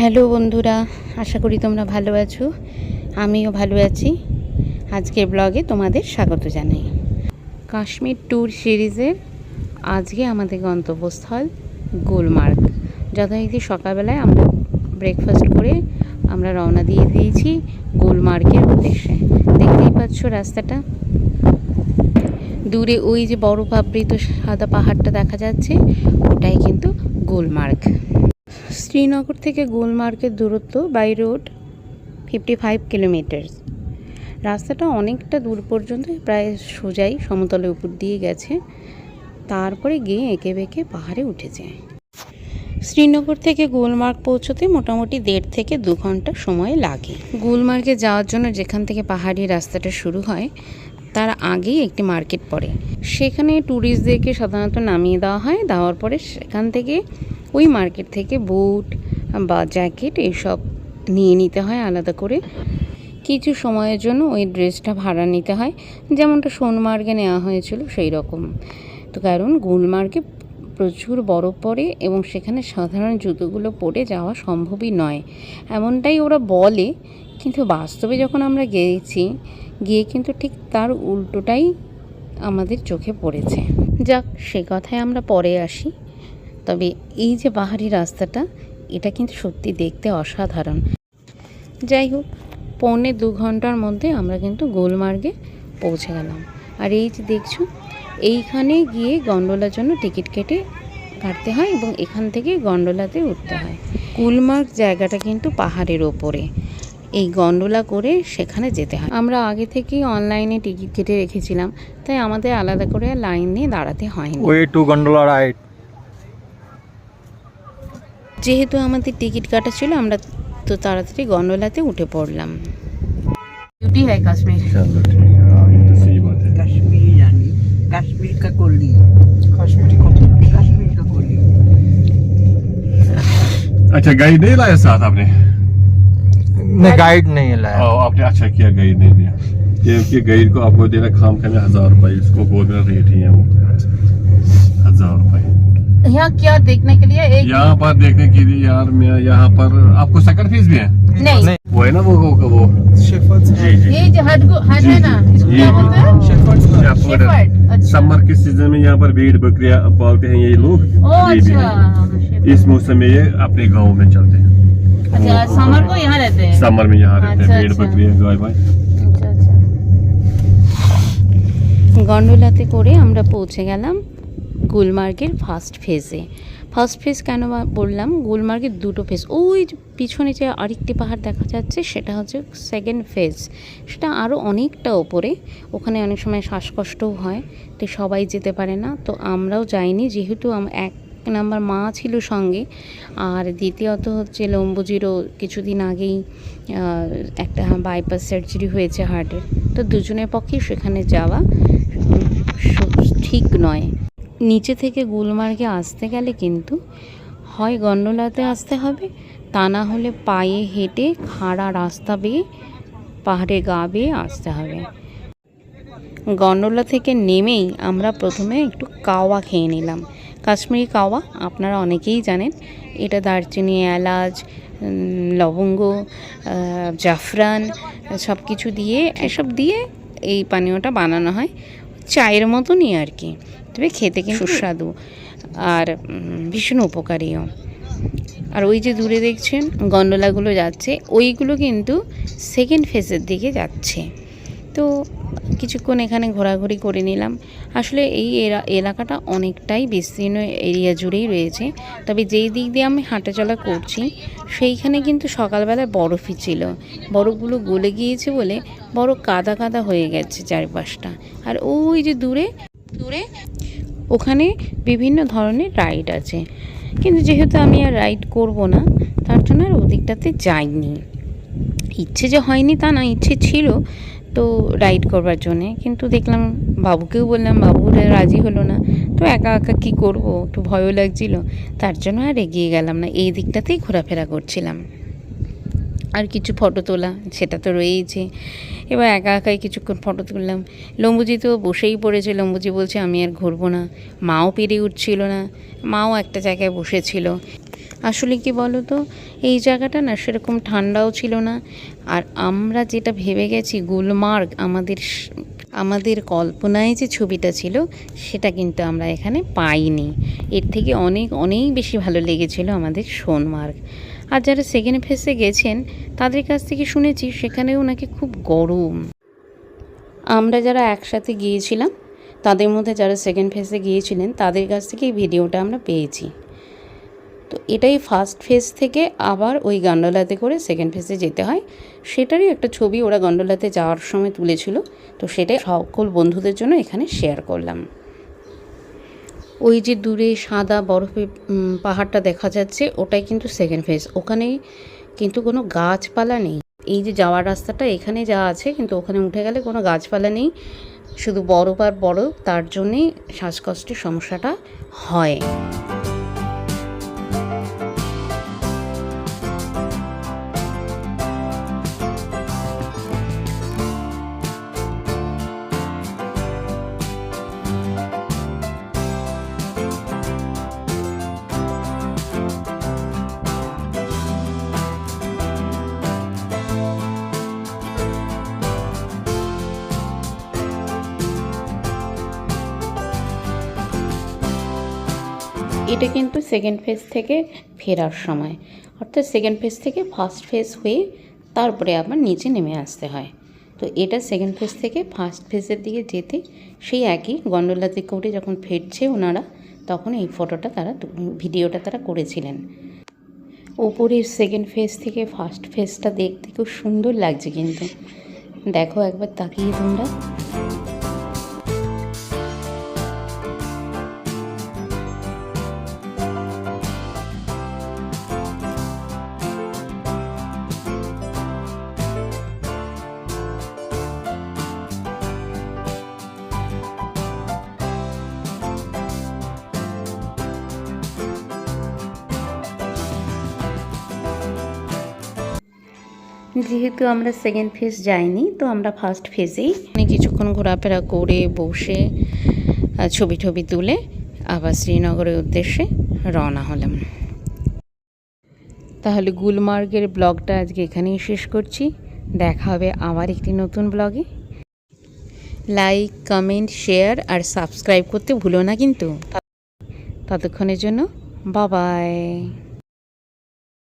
Hello বন্ধুরা, আশা করি তোমরা ভালো আছো। আমিও ভালো আছি। আজকের ব্লগে তোমাদের স্বাগত জানাই। কাশ্মীর ট্যুর সিরিজের আজকে আমাদের গন্তব্যস্থল গুলমার্গ। যথারীতি সকালবেলায় আমরা ব্রেকফাস্ট করে আমরা রওনা দিয়ে দিয়েছি গুলমার্গের উদ্দেশ্যে। দেখতেই পাচ্ছ রাস্তাটা। দূরে ওই যে বরফ আবৃত সাদা পাহাড়টা দেখা যাচ্ছে, ওটাই কিন্তু গুলমার্গ। শ্রীনগর থেকে গুলমার্গের দূরত্ব by road fifty five kilometres. রাস্তাটা অনেকটা দূর পর্যন্ত, প্রায় সোজাই সমতলের উপর দিয়ে গেছে। তারপরে গিয়ে এঁকে বেঁকে পাহাড়ে উঠেছে। শ্রীনগর থেকে গুলমার্গ পৌঁছতে মোটামুটি দেড় থেকে দু ঘণ্টা সময় লাগে। গুলমার্গে যাওয়ার জন্য যেখান থেকে পাহাড়ি রাস্তাটা শুরু হয়, তার আগেই একটি মার্কেট পড়ে। সেখানে ট্যুরিস্টদেরকে সাধারণত নামিয়ে দেওয়া হয়। দেওয়ার পরে সেখান থেকে ওই মার্কেট থেকে বুট, বা জ্যাকেট এইসব নিয়ে নিতে হয় আলাদা করে। কিছু সময়ের জন্য ওই ড্রেসটা ভাড়া নিতে হয়। যেমনটা সোনমার্গে নেওয়া হয়েছিল সেই রকম। তো কারণ গুলমার্গে প্রচুর বরফ পড়ে এবং সেখানে সাধারণ জুতোগুলো পরে যাওয়া সম্ভবই নয়। এমনটাই ওরা বলে। কিন্তু বাস্তবে যখন আমরা গিয়েছি, গিয়ে কিন্তু ঠিক তার উল্টোটাই আমাদের চোখে পড়েছে। যাক, সে কথায় আমরা পরে আসি। তবে এই যে পাহাড়ি রাস্তাটা, এটা কিন্তু সত্যি দেখতে অসাধারণ। যাই হোক, পৌনে দু ঘণ্টার মধ্যে আমরা কিন্তু গোলমার্গে পৌঁছে গেলাম। আর এই যে দেখছ, এইখানে গিয়ে গন্ডোলার জন্য টিকিট কেটে কাটতে হয় এবং এখান থেকে গন্ডোলাতে উঠতে হয়। গুলমার্গ জায়গাটা কিন্তু পাহাড়ের ওপরে। এই গন্ডোলা করে সেখানে যেতে হয়। আমরা আগে থেকেই অনলাইনে টিকিট কেটে রেখেছিলাম, তাই আমাদের আলাদা করে লাইন নিয়ে দাঁড়াতে হয়নি। way to gondola ride যেহেতু আমাদের টিকিট কাটা ছিল আমরা তো তাড়াতাড়ি গন্ডোলাতে উঠে পড়লাম বিউটি হয় কাশ্মীর चलो ठीक है हाँ ये तो सही बात है कश्मीर यानी कश्मीर का कोली कश्मीरी कश्मीर का कोली अच्छा गाइड नहीं लाया साथ आपने नहीं गाइड नहीं है लाया ओ, आपने अच्छा किया गाइड नहीं दिया क्योंकि गाइड को आपको देना खाम खाने हजार रुपए इसको गोल्ड में रेट ही है वो हजार रुपए यहाँ क्या देखने के लिए एक यहाँ पर देखने के लिए यार मैं यहाँ पर आपको सेकंड फीस भी है नहीं नहीं वो है ना वो वो, वो जी जी ये जो हट हट है ना इसको ये क्या बोलते हैं शेफर्ड शेफर्ड अच्छा समर के सीजन में यहाँ पर भेड़ बकरियां पालते हैं ये लोग ओ ये भी अच्छा है। शेफर्ड। इस मौसम में ये अपने गाँव में चलते हैं अच्छा समर को यहाँ रहते हैं समर में यहाँ रहते अच्छा, हैं भेड़ अच्छा। बकरियां गाय भाई আচ্ছা আচ্ছা গন্ডোলাতে করে আমরা পৌঁছে গেলাম গুলমার্গের ফার্স্ট ফেজে ফার্স্ট ফেজ কেন বললাম? গুলমার্গের দুটো ফেজ ওই পিছনে যে আরেকটি পাহাড় দেখা যাচ্ছে, সেটা হচ্ছে সেকেন্ড ফেজ সেটা আরও অনেকটা ওপরে। ওখানে অনেক সময় শ্বাসকষ্টও হয়, তো সবাই যেতে পারে না। তো আমরাও যাইনি, যেহেতু এক নাম্বার মা ছিল সঙ্গে। আর দ্বিতীয়ত হচ্ছে লম্বুজিরও কিছুদিন আগেই একটা বাইপাস সার্জারি হয়েছে হার্টের তো দুজনের পক্ষে সেখানে যাওয়া ঠিক নয়। নিচে থেকে গুলমার্গে আসতে গেলে কিন্তু হয় গন্ডোলাতে আসতে হবে, তা না হলে পায়ে হেঁটে খাড়া রাস্তা বেয়ে, পাহাড়ে গা বেয়ে আসতে হবে। গন্ডোলা থেকে নেমেই আমরা প্রথমে একটু কাওয়া খেয়ে নিলাম। কাশ্মীরি কাওয়া আপনারা অনেকেই জানেন, এটা দারচিনি, এলাচ লবঙ্গ জাফরান, সব কিছু দিয়ে, এসব দিয়ে এই পানীয়টা বানানো হয়, চায়ের মতনই আর কি। তবে খেতে কিন্তু সুস্বাদু। আর ভীষণ উপকারীও। আর ওই যে দূরে দেখছেন গন্ডোলাগুলো যাচ্ছে ওইগুলো কিন্তু সেকেন্ড ফেজের দিকে যাচ্ছে। তো কিছুক্ষণ এখানে ঘোরাঘুরি করে নিলাম। আসলে এই এলাকাটা অনেকটাই বিস্তীর্ণ এরিয়া জুড়েই রয়েছে। তবে যেই দিক দিয়ে আমি হাঁটাচলা করছি সেইখানে কিন্তু সকালবেলায় বরফই ছিল। বরফগুলো গলে গিয়েছে বলে বড় কাদা কাদা হয়ে গেছে চারপাশটা। আর ওই যে দূরে দূরে ওখানে বিভিন্ন ধরনের রাইড আছে। কিন্তু যেহেতু আমি আর রাইড করব না, তার জন্য আর ওদিকটাতে যাইনি। ইচ্ছে যে হয়নি তা না, ইচ্ছে ছিল তো রাইড করবার জন্যে। কিন্তু দেখলাম বাবুকেও বললাম, বাবু রাজি হলো না। তো একা একা কী করব? একটু ভয়ও লাগছিল। তার জন্য আর এগিয়ে গেলাম না। এই দিকটাতেই ঘোরাফেরা করছিলাম। আর কিছু ফটো তোলা, সেটা তো রয়েইছে। এবার একা একাই কিছুক্ষণ ফটো তুললাম। লম্বুজি তো বসেই পড়েছে। লম্বুজি বলছে, আমি আর ঘুরবো না। মাও পেরে উঠছিল না। মাও একটা জায়গায় বসেছিল। আসলে কি বলো তো এই জায়গাটা না সেরকম ঠান্ডাও ছিল না। আর আমরা যেটা ভেবে গেছি, গুলমার্গ আমাদের আমাদের কল্পনায় যে ছবিটা ছিল, সেটা কিন্তু আমরা এখানে পাইনি। এর থেকে অনেক অনেক বেশি ভালো লেগেছিল আমাদের সোনমার্গ। আর যারা সেকেন্ড ফেসে গেছেন, তাদের কাছ থেকে শুনেছি, সেখানেও নাকি খুব গরম। আমরা যারা একসাথে গিয়েছিলাম, তাদের মধ্যে যারা সেকেন্ড ফেজে গিয়েছিলেন, তাদের কাছ থেকে এই ভিডিওটা আমরা পেয়েছি। তো এটাই ফার্স্ট ফেজ থেকে আবার ওই গন্ডোলাতে করে সেকেন্ড ফেজে যেতে হয়। সেটারই একটা ছবি ওরা গন্ডোলাতে যাওয়ার সময় তুলেছিল। তো সেটাই সকল বন্ধুদের জন্য এখানে শেয়ার করলাম। ওই যে দূরে সাদা বরফে পাহাড়টা দেখা যাচ্ছে, ওটাই কিন্তু সেকেন্ড ফেজ ওখানে কিন্তু কোনো গাছপালা নেই। এই যে যাওয়ার রাস্তাটা এখানে যা আছে, কিন্তু ওখানে উঠে গেলে কোনো গাছপালা নেই। শুধু বরফ আর বরফ, তার জন্যেই শ্বাসকষ্টের সমস্যাটা হয়। এটা কিন্তু সেকেন্ড ফেজ থেকে ফেরার সময়। অর্থাৎ সেকেন্ড ফেজ থেকে ফার্স্ট ফেজ হয়ে তারপরে আবার নিচে নেমে আসতে হয়। তো এটা সেকেন্ড ফেজ থেকে ফার্স্ট ফেজের দিকে যেতে সেই একই গন্ডোলাতে করে যখন ফিরছে ওনারা, তখন এই ফটোটা তারা ভিডিওটা তারা করেছিলেন। ওপরের সেকেন্ড ফেজ থেকে ফার্স্ট ফেজটা দেখতে খুব সুন্দর লাগছে কিন্তু। দেখো একবার তাকিয়ে তোমরা। যেহেতু আমরা সেকেন্ড ফেজ যাইনি, তো আমরা ফার্স্ট ফেজেই মানে কিছুক্ষণ ঘোরাফেরা করে বসে ছবি টবি তুলে আবার শ্রীনগরের উদ্দেশ্যে রওনা হলাম। তাহলে গুলমার্গের ব্লগটা আজকে এখানেই শেষ করছি। দেখা হবে আবার একটি নতুন ব্লগে। লাইক কমেন্ট শেয়ার আর সাবস্ক্রাইব করতে ভুলো না কিন্তু। ততক্ষণের জন্য বাবাই